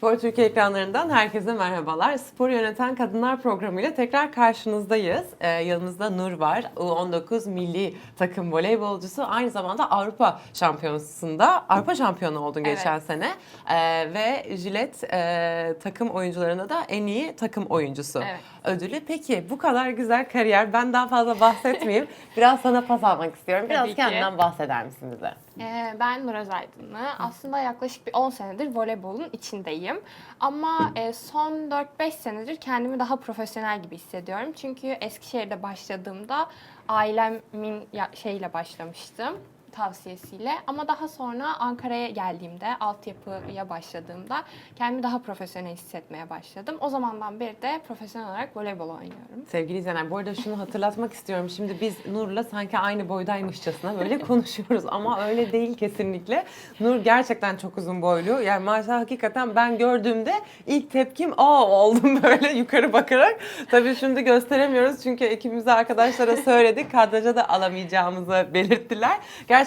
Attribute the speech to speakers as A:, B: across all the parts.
A: Spor Türkiye ekranlarından herkese merhabalar. Spor Yöneten Kadınlar programıyla tekrar karşınızdayız. Ee, yanımızda Nur var. U19 milli takım voleybolcusu. Aynı zamanda Avrupa Şampiyonası'nda Avrupa şampiyonu oldun
B: Evet.
A: geçen sene. Ee, ve Jilet e, takım oyuncularında da en iyi takım oyuncusu
B: Evet.
A: ödülü. Peki bu kadar güzel kariyer. Ben daha fazla bahsetmeyeyim. Biraz sana pas almak istiyorum. Biraz
B: Tabii ki.
A: kendinden bahseder misin bize?
B: Ee, ben Nur Özaydınlı. Aslında yaklaşık bir 10 senedir voleybolun içindeyim. Ama e, son 4-5 senedir kendimi daha profesyonel gibi hissediyorum. Çünkü Eskişehir'de başladığımda ailemin şeyle başlamıştım tavsiyesiyle ama daha sonra Ankara'ya geldiğimde altyapıya başladığımda kendimi daha profesyonel hissetmeye başladım. O zamandan beri de profesyonel olarak voleybol oynuyorum.
A: Sevgili izleyenler bu arada şunu hatırlatmak istiyorum. Şimdi biz Nur'la sanki aynı boydaymışçasına böyle konuşuyoruz ama öyle değil kesinlikle. Nur gerçekten çok uzun boylu. Yani maşallah hakikaten ben gördüğümde ilk tepkim aa oldum böyle yukarı bakarak. Tabii şimdi gösteremiyoruz çünkü ekibimize arkadaşlara söyledik. Kadraja da alamayacağımızı belirttiler. Gerçekten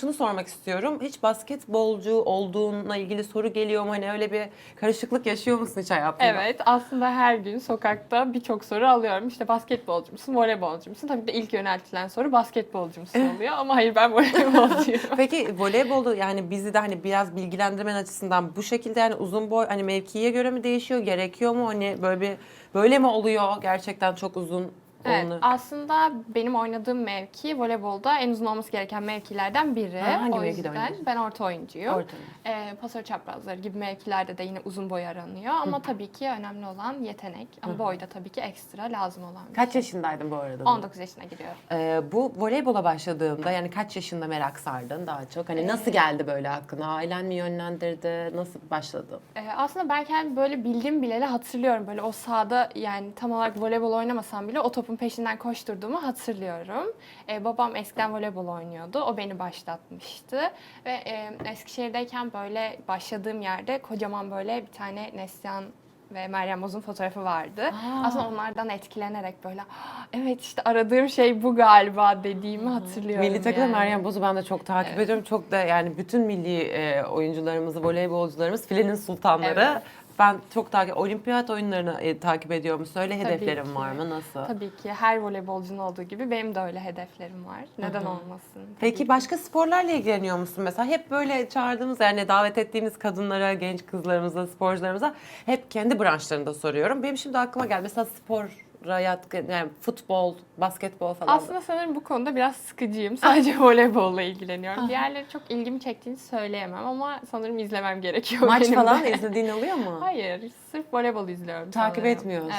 A: şunu sormak istiyorum. Hiç basketbolcu olduğunla ilgili soru geliyor mu? Hani öyle bir karışıklık yaşıyor musun hiç hayatında?
B: Evet aslında her gün sokakta birçok soru alıyorum. İşte basketbolcu musun, voleybolcu musun? Tabii de ilk yöneltilen soru basketbolcu musun oluyor ama hayır ben voleybolcuyum.
A: Peki voleybolda yani bizi de hani biraz bilgilendirmen açısından bu şekilde yani uzun boy hani mevkiye göre mi değişiyor? Gerekiyor mu? Hani böyle bir böyle mi oluyor? Gerçekten çok uzun
B: Evet,
A: onu.
B: aslında benim oynadığım mevki voleybolda en uzun olması gereken mevkilerden biri.
A: Ha, hangi
B: o yüzden
A: oynuyorsun?
B: ben orta oyuncuyum.
A: Orta.
B: Ee, pasör çaprazları gibi mevkilerde de yine uzun boy aranıyor. Ama tabii ki önemli olan yetenek. Ama boyda tabii ki ekstra lazım olan bir
A: Kaç
B: şey.
A: yaşındaydın bu arada?
B: 19 yaşına giriyorum.
A: Ee, bu voleybola başladığında yani kaç yaşında merak sardın daha çok? Hani nasıl geldi böyle aklına? Ailen mi yönlendirdi? Nasıl başladı?
B: Ee, aslında ben kendimi böyle bildim bileli hatırlıyorum. Böyle o sahada yani tam olarak voleybol oynamasam bile o topun peşinden koşturduğumu hatırlıyorum. Ee, babam eskiden voleybol oynuyordu. O beni başlatmıştı. Ve e, Eskişehir'deyken böyle başladığım yerde kocaman böyle bir tane Neslihan ve Meryem Boz'un fotoğrafı vardı.
A: Aa.
B: Aslında onlardan etkilenerek böyle "Ah, evet işte aradığım şey bu galiba dediğimi hatırlıyorum.
A: Milli takımda
B: yani.
A: Meryem Boz'u ben de çok takip
B: Evet.
A: ediyorum. Çok da yani bütün milli e, oyuncularımızı, voleybolcularımız filenin sultanları.
B: Evet.
A: Ben çok takip, olimpiyat oyunlarını e, takip ediyorum. Söyle
B: Tabii
A: hedeflerin
B: ki.
A: var mı? Nasıl?
B: Tabii ki her voleybolcunun olduğu gibi benim de öyle hedeflerim var. Neden olmasın? Tabii
A: Peki
B: ki.
A: başka sporlarla ilgileniyor musun mesela? Hep böyle çağırdığımız yani davet ettiğimiz kadınlara, genç kızlarımıza, sporcularımıza hep kendi branşlarında soruyorum. Benim şimdi aklıma geldi mesela spora yatkın yani futbol, basketbol falan.
B: Aslında sanırım bu konuda biraz sıkıcıyım. Sadece voleybolla ilgileniyorum. Diğerleri çok ilgimi çektiğini söyleyemem ama sanırım izlemem gerekiyor
A: Maç
B: benim
A: falan
B: de.
A: izlediğin oluyor mu?
B: Hayır, sırf voleybol izliyorum
A: Takip
B: sanırım.
A: etmiyorsun.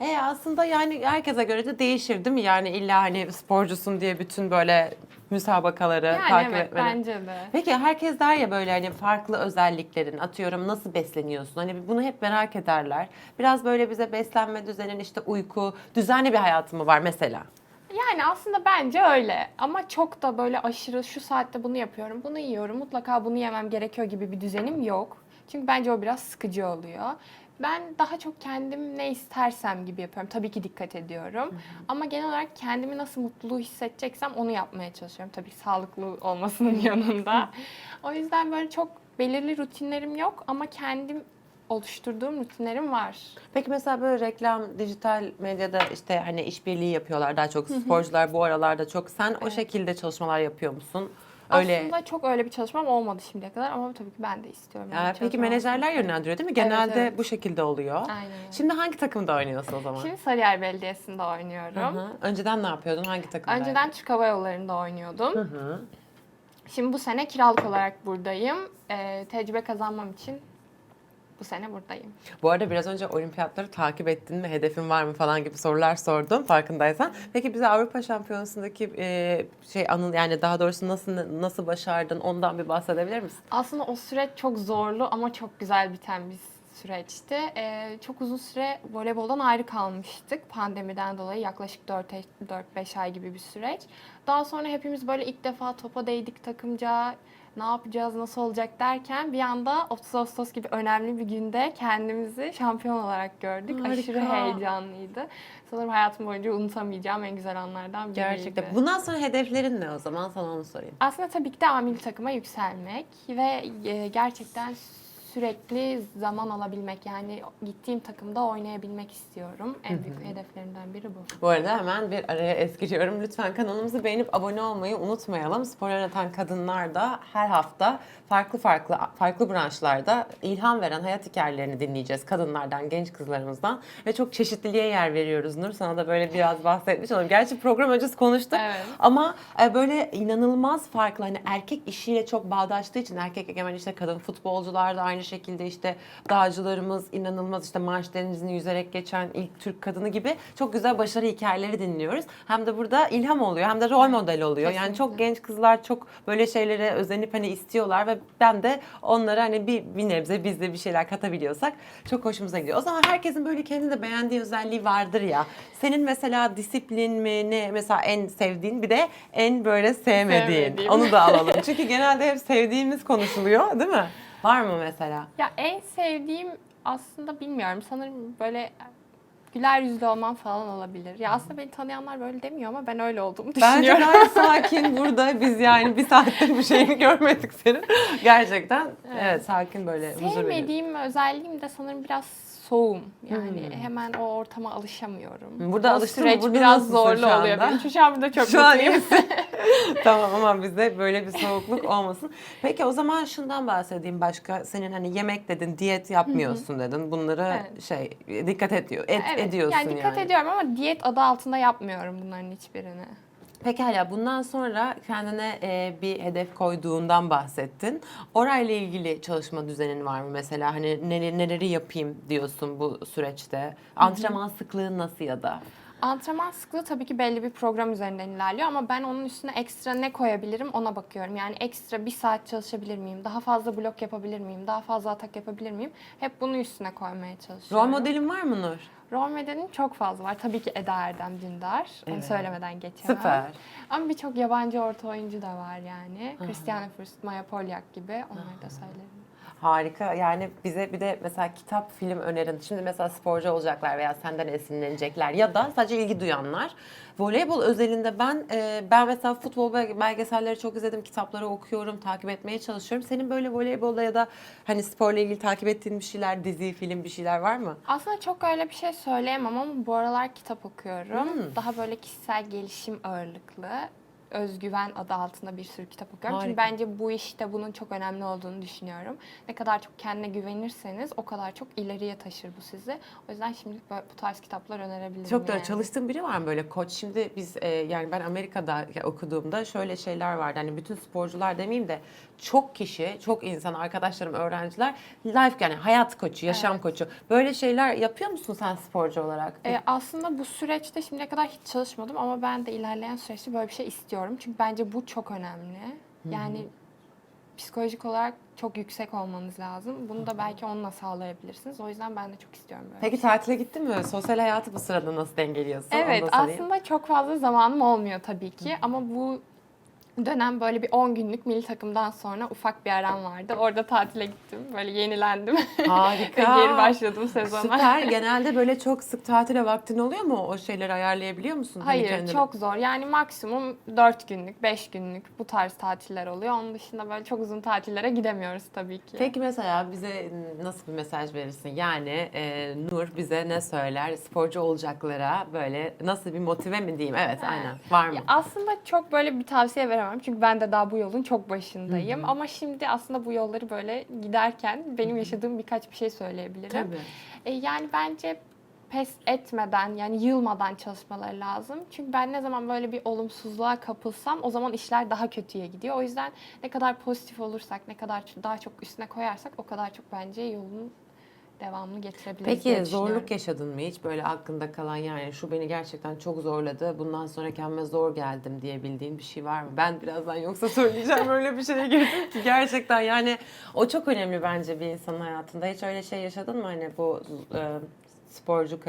B: Evet.
A: E aslında yani herkese göre de değişir değil mi? Yani illa hani sporcusun diye bütün böyle müsabakaları
B: Yani
A: takip
B: evet
A: etmeni.
B: bence de.
A: Peki herkes der ya böyle hani farklı özelliklerin atıyorum nasıl besleniyorsun? Hani bunu hep merak ederler. Biraz böyle bize beslenme düzenin işte uyku, düzenli bir hayatın mı var mesela?
B: Yani aslında bence öyle. Ama çok da böyle aşırı şu saatte bunu yapıyorum, bunu yiyorum, mutlaka bunu yemem gerekiyor gibi bir düzenim yok. Çünkü bence o biraz sıkıcı oluyor. Ben daha çok kendim ne istersem gibi yapıyorum. Tabii ki dikkat ediyorum. Ama genel olarak kendimi nasıl mutlu hissedeceksem onu yapmaya çalışıyorum. Tabii sağlıklı olmasının yanında. O yüzden böyle çok belirli rutinlerim yok ama kendim oluşturduğum rutinlerim var.
A: Peki mesela böyle reklam, dijital medyada işte hani işbirliği yapıyorlar daha çok sporcular bu aralarda çok. Sen o
B: Evet.
A: şekilde çalışmalar yapıyor musun? Öyle.
B: Aslında çok öyle bir çalışmam olmadı şimdiye kadar ama tabii ki ben de istiyorum.
A: Ya
B: öyle bir
A: peki menajerler yönlendiriyor değil mi?
B: Evet,
A: Genelde
B: evet.
A: bu şekilde oluyor.
B: Aynen.
A: Şimdi hangi takımda oynuyorsun o zaman?
B: Şimdi Sarıyer Belediyesi'nde oynuyorum.
A: Hı hı. Önceden ne yapıyordun? Hangi takımdaydın?
B: Önceden Türk Hava Yolları'nda oynuyordum.
A: Hı hı.
B: Şimdi bu sene kiralık olarak buradayım. Ee, tecrübe kazanmam için bu sene buradayım.
A: Bu arada biraz önce olimpiyatları takip ettin mi, hedefin var mı falan gibi sorular sordum farkındaysan. Peki bize Avrupa Şampiyonası'ndaki e, şey anın yani daha doğrusu nasıl nasıl başardın ondan bir bahsedebilir misin?
B: Aslında o süreç çok zorlu ama çok güzel biten bir süreçti. Ee, çok uzun süre voleyboldan ayrı kalmıştık pandemiden dolayı yaklaşık 4-5 ay gibi bir süreç. Daha sonra hepimiz böyle ilk defa topa değdik takımca ne yapacağız, nasıl olacak derken bir anda 30 Ağustos gibi önemli bir günde kendimizi şampiyon olarak gördük.
A: Harika.
B: Aşırı heyecanlıydı. Sanırım hayatım boyunca unutamayacağım en güzel anlardan biriydi.
A: Gerçekten. Bundan sonra hedeflerin ne o zaman? Sana onu sorayım.
B: Aslında tabii ki de A milli takıma yükselmek ve e, gerçekten sürekli zaman alabilmek yani gittiğim takımda oynayabilmek istiyorum. En büyük hedeflerimden biri bu.
A: Bu arada hemen bir araya es giriyorum. Lütfen kanalımızı beğenip abone olmayı unutmayalım. Spor yöneten kadınlar da her hafta farklı farklı farklı branşlarda ilham veren hayat hikayelerini dinleyeceğiz. Kadınlardan, genç kızlarımızdan ve çok çeşitliliğe yer veriyoruz Nur. Sana da böyle biraz bahsetmiş olalım. Gerçi program öncesi konuştuk
B: Evet.
A: ama e, böyle inanılmaz farklı hani erkek işiyle çok bağdaştığı için erkek egemen işte kadın futbolcular da aynı şekilde işte dağcılarımız inanılmaz işte Marş Denizi'ni yüzerek geçen ilk Türk kadını gibi çok güzel başarı hikayeleri dinliyoruz. Hem de burada ilham oluyor hem de rol model oluyor. Yani çok
B: Kesinlikle.
A: genç kızlar çok böyle şeylere özenip hani istiyorlar ve ben de onlara hani bir, bir nebze biz de bir şeyler katabiliyorsak çok hoşumuza gidiyor. O zaman herkesin böyle kendinde beğendiği özelliği vardır ya. Senin mesela disiplin mi ne mesela en sevdiğin bir de en böyle sevmediğin.
B: Sevmediğim.
A: Onu da alalım. Çünkü genelde hep sevdiğimiz konuşuluyor değil mi? Var mı mesela?
B: Ya en sevdiğim aslında bilmiyorum. Sanırım böyle güler yüzlü olmam falan olabilir. Ya aslında beni tanıyanlar böyle demiyor ama ben öyle olduğumu
A: Bence
B: düşünüyorum.
A: gayet sakin burada. Biz yani bir saattir bir şeyini görmedik senin. Gerçekten evet, sakin böyle huzur veriyor.
B: Sevmediğim özelliğim de sanırım biraz soğum. Yani
A: Hmm.
B: hemen o ortama alışamıyorum.
A: Burada
B: o
A: alıştın mı?
B: süreç
A: Burada
B: biraz zorlu oluyor benim. Şu an burada çok
A: Şu
B: mutluyum.
A: tamam ama bizde böyle bir soğukluk olmasın. Peki o zaman şundan bahsedeyim başka. Senin hani yemek dedin, diyet yapmıyorsun dedin. Bunları
B: Evet.
A: şey dikkat ediyor, et,
B: Evet,
A: ediyorsun
B: yani dikkat ediyorum ama diyet adı altında yapmıyorum bunların hiçbirini.
A: Pekala bundan sonra kendine e, bir hedef koyduğundan bahsettin. Orayla ilgili çalışma düzenin var mı mesela? Hani neleri, neleri yapayım diyorsun bu süreçte? Antrenman sıklığı nasıl ya da?
B: Antrenman sıklığı tabii ki belli bir program üzerinden ilerliyor ama ben onun üstüne ekstra ne koyabilirim ona bakıyorum. Yani ekstra bir saat çalışabilir miyim? Daha fazla blok yapabilir miyim? Daha fazla atak yapabilir miyim? Hep bunu üstüne koymaya
A: Rol
B: çalışıyorum.
A: modelin var mı Nur?
B: Rol modelim çok fazla var. Tabii ki Eda Erdem Dündar. Onu
A: Evet.
B: söylemeden geçemem.
A: Süper.
B: Ama birçok yabancı orta oyuncu da var yani. Christiane Fürst, Maya Polyak gibi onları da söylerim.
A: Harika. Yani bize bir de mesela kitap, film önerin. Şimdi mesela sporcu olacaklar veya senden esinlenecekler ya da sadece ilgi duyanlar. Voleybol özelinde ben e, ben mesela futbol belge- belgeselleri çok izledim, kitapları okuyorum, takip etmeye çalışıyorum. Senin böyle voleybolda ya da hani sporla ilgili takip ettiğin bir şeyler, dizi, film bir şeyler var mı?
B: Aslında çok öyle bir şey söyleyemem ama bu aralar kitap okuyorum.
A: Hmm.
B: Daha böyle kişisel gelişim ağırlıklı. Özgüven adı altında bir sürü kitap okuyorum. Çünkü
A: Harika.
B: bence bu işte bunun çok önemli olduğunu düşünüyorum. Ne kadar çok kendine güvenirseniz o kadar çok ileriye taşır bu sizi. O yüzden şimdilik böyle bu tarz kitaplar önerebilirim.
A: Çok da
B: yani.
A: çalıştığın biri var mı böyle koç? Şimdi biz e, yani ben Amerika'da okuduğumda şöyle şeyler vardı. Hani bütün sporcular demeyeyim de çok kişi, çok insan, arkadaşlarım, öğrenciler life yani hayat koçu, yaşam
B: Evet.
A: koçu. Böyle şeyler yapıyor musun sen sporcu olarak?
B: Ee, aslında bu süreçte şimdiye kadar hiç çalışmadım ama ben de ilerleyen süreçte böyle bir şey istiyorum. Çünkü bence bu çok önemli. Yani psikolojik olarak çok yüksek olmanız lazım. Bunu da belki onunla sağlayabilirsiniz. O yüzden ben de çok istiyorum böyle.
A: Peki tatile gittin mi? Sosyal hayatı bu sırada nasıl dengeliyorsun?
B: Evet aslında çok fazla zamanım olmuyor tabii ki ama bu dönem böyle bir 10 günlük milli takımdan sonra ufak bir aram vardı. Orada tatile gittim. Böyle yenilendim. Ve
A: Harika.
B: geri başladım sezona.
A: Süper. Genelde böyle çok sık tatile vaktin oluyor mu? O şeyleri ayarlayabiliyor musun? Hani
B: Hayır
A: kendine?
B: çok zor. Yani maksimum 4 günlük, 5 günlük bu tarz tatiller oluyor. Onun dışında böyle çok uzun tatillere gidemiyoruz tabii ki.
A: Peki mesela bize nasıl bir mesaj verirsin? Yani e, Nur bize ne söyler? Sporcu olacaklara böyle nasıl bir motive mi diyeyim? Evet aynen. Var mı?
B: Ya aslında çok böyle bir tavsiye veremem. Çünkü ben de daha bu yolun çok başındayım. Ama şimdi aslında bu yolları böyle giderken benim yaşadığım birkaç bir şey söyleyebilirim.
A: Tabii.
B: E, yani bence pes etmeden yani yılmadan çalışmaları lazım. Çünkü ben ne zaman böyle bir olumsuzluğa kapılsam o zaman işler daha kötüye gidiyor. O yüzden ne kadar pozitif olursak, ne kadar daha çok üstüne koyarsak o kadar çok bence yolun devamını getirebiliriz
A: Peki zorluk yaşadın mı hiç böyle aklında kalan yani şu beni gerçekten çok zorladı bundan sonra kendime zor geldim diyebildiğin bir şey var mı? Ben birazdan yoksa söyleyeceğim öyle bir şeye girdim ki gerçekten yani o çok önemli bence bir insanın hayatında. Hiç öyle şey yaşadın mı hani bu e, sporcu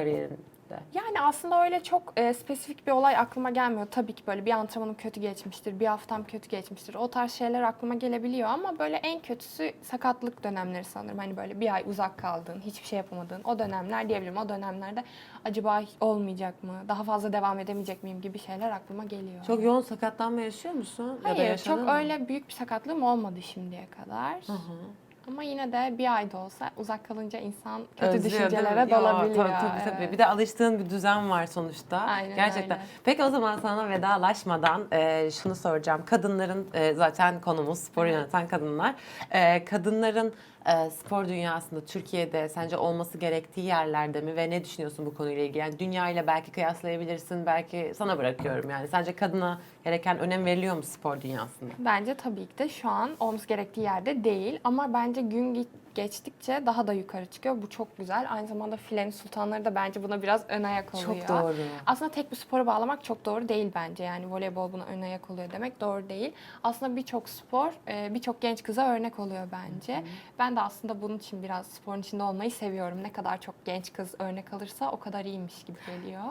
A: kariyerinde?
B: Yani aslında öyle çok e, spesifik bir olay aklıma gelmiyor. Tabii ki böyle bir antrenmanım kötü geçmiştir, bir haftam kötü geçmiştir. O tarz şeyler aklıma gelebiliyor ama böyle en kötüsü sakatlık dönemleri sanırım. Hani böyle bir ay uzak kaldığın, hiçbir şey yapamadığın o dönemler diyebilirim. O dönemlerde acaba olmayacak mı, daha fazla devam edemeyecek miyim gibi şeyler aklıma geliyor.
A: Çok yoğun sakatlanma yaşıyor musun? ya da
B: Hayır, çok
A: mı?
B: öyle büyük bir sakatlığım olmadı şimdiye kadar.
A: Hı hı.
B: Ama yine de bir ayda olsa uzak kalınca insan kötü
A: Özlüyor,
B: düşüncelere
A: Ya,
B: dalabiliyor.
A: Tabii tabii, tabii.
B: evet.
A: Bir de alıştığın bir düzen var sonuçta.
B: Aynen
A: Gerçekten.
B: öyle.
A: Peki o zaman sana vedalaşmadan e, şunu soracağım. Kadınların e, zaten konumuz spor yöneten kadınlar. E, kadınların e, spor dünyasında Türkiye'de sence olması gerektiği yerlerde mi ve ne düşünüyorsun bu konuyla ilgili? Yani dünya ile belki kıyaslayabilirsin, belki sana bırakıyorum yani. Sence kadına gereken önem veriliyor mu spor dünyasında?
B: Bence tabii ki de şu an olması gerektiği yerde değil ama bence gün ge- geçtikçe daha da yukarı çıkıyor. Bu çok güzel. Aynı zamanda filenin sultanları da bence buna biraz ön ayak oluyor.
A: Çok doğru.
B: Aslında tek bir spora bağlamak çok doğru değil bence. Yani voleybol buna ön ayak oluyor demek doğru değil. Aslında birçok spor e, birçok genç kıza örnek oluyor bence. Ben de aslında bunun için biraz sporun içinde olmayı seviyorum. Ne kadar çok genç kız örnek alırsa o kadar iyiymiş gibi geliyor.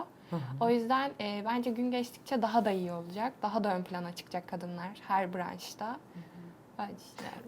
B: O yüzden e, bence gün geçtikçe daha da iyi olacak. Daha da ön plana çıkacak kadınlar her branşta. Bence yani.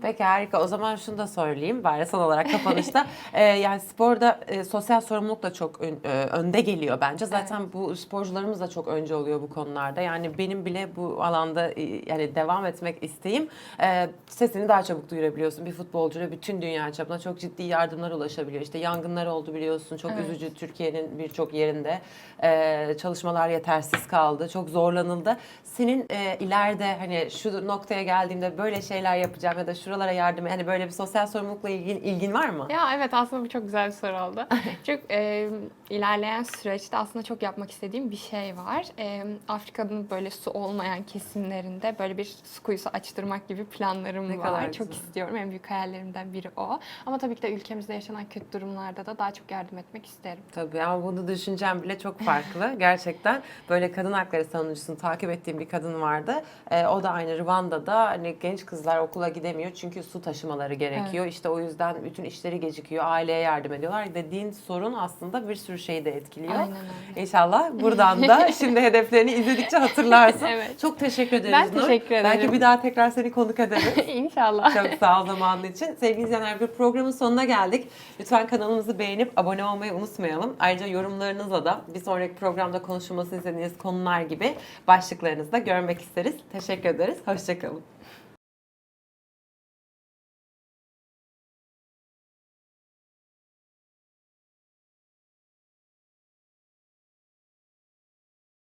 A: Peki harika. O zaman şunu da söyleyeyim bari son olarak kapanışta. Ee, yani sporda e, sosyal sorumluluk da çok ön- e, önde geliyor bence. Zaten bu sporcularımız da çok önce oluyor bu konularda. Yani benim bile bu alanda e, yani devam etmek isteğim e, sesini daha çabuk duyurabiliyorsun. Bir futbolcuyla bütün dünya çapında çok ciddi yardımlar ulaşabiliyor. İşte yangınlar oldu biliyorsun. Çok
B: Evet.
A: üzücü Türkiye'nin birçok yerinde. E, çalışmalar yetersiz kaldı. Çok zorlanıldı. Senin e, ileride hani şu noktaya geldiğimde böyle şeyler yapacağım ya da şuralara yardım hani böyle bir sosyal sorumlulukla ilgin, ilgin var mı?
B: Ya evet aslında bu çok güzel bir soru oldu. Çünkü e, ilerleyen süreçte aslında çok yapmak istediğim bir şey var. E, Afrika'nın böyle su olmayan kesimlerinde böyle bir su kuyusu açtırmak gibi planlarım
A: Ne
B: var.
A: kadar
B: çok
A: güzel.
B: istiyorum. En büyük hayallerimden biri o. Ama tabii ki de ülkemizde yaşanan kötü durumlarda da daha çok yardım etmek isterim.
A: Tabii ama bunu düşüncem bile çok farklı. Gerçekten böyle kadın hakları savunucusunu takip ettiğim bir kadın vardı. Ee, o da aynı Rwanda'da hani genç kızlar okula gidemiyor çünkü su taşımaları gerekiyor. İşte o yüzden bütün işleri gecikiyor. Aileye yardım ediyorlar. Dediğin sorun aslında bir sürü şeyi de etkiliyor.
B: Aynen öyle.
A: İnşallah buradan da şimdi hedeflerini izledikçe hatırlarsın.
B: Evet.
A: Çok teşekkür ederiz
B: Ben
A: Nur.
B: teşekkür ederim.
A: Belki bir daha tekrar seni konuk ederiz.
B: İnşallah.
A: Çok sağ ol zamanın için. Sevgili izleyenler bir programın sonuna geldik. Lütfen kanalımızı beğenip abone olmayı unutmayalım. Ayrıca yorumlarınızla da bir sonraki programda konuşulmasını istediğiniz konular gibi başlıklarınızı da görmek isteriz. Teşekkür ederiz. Hoşçakalın.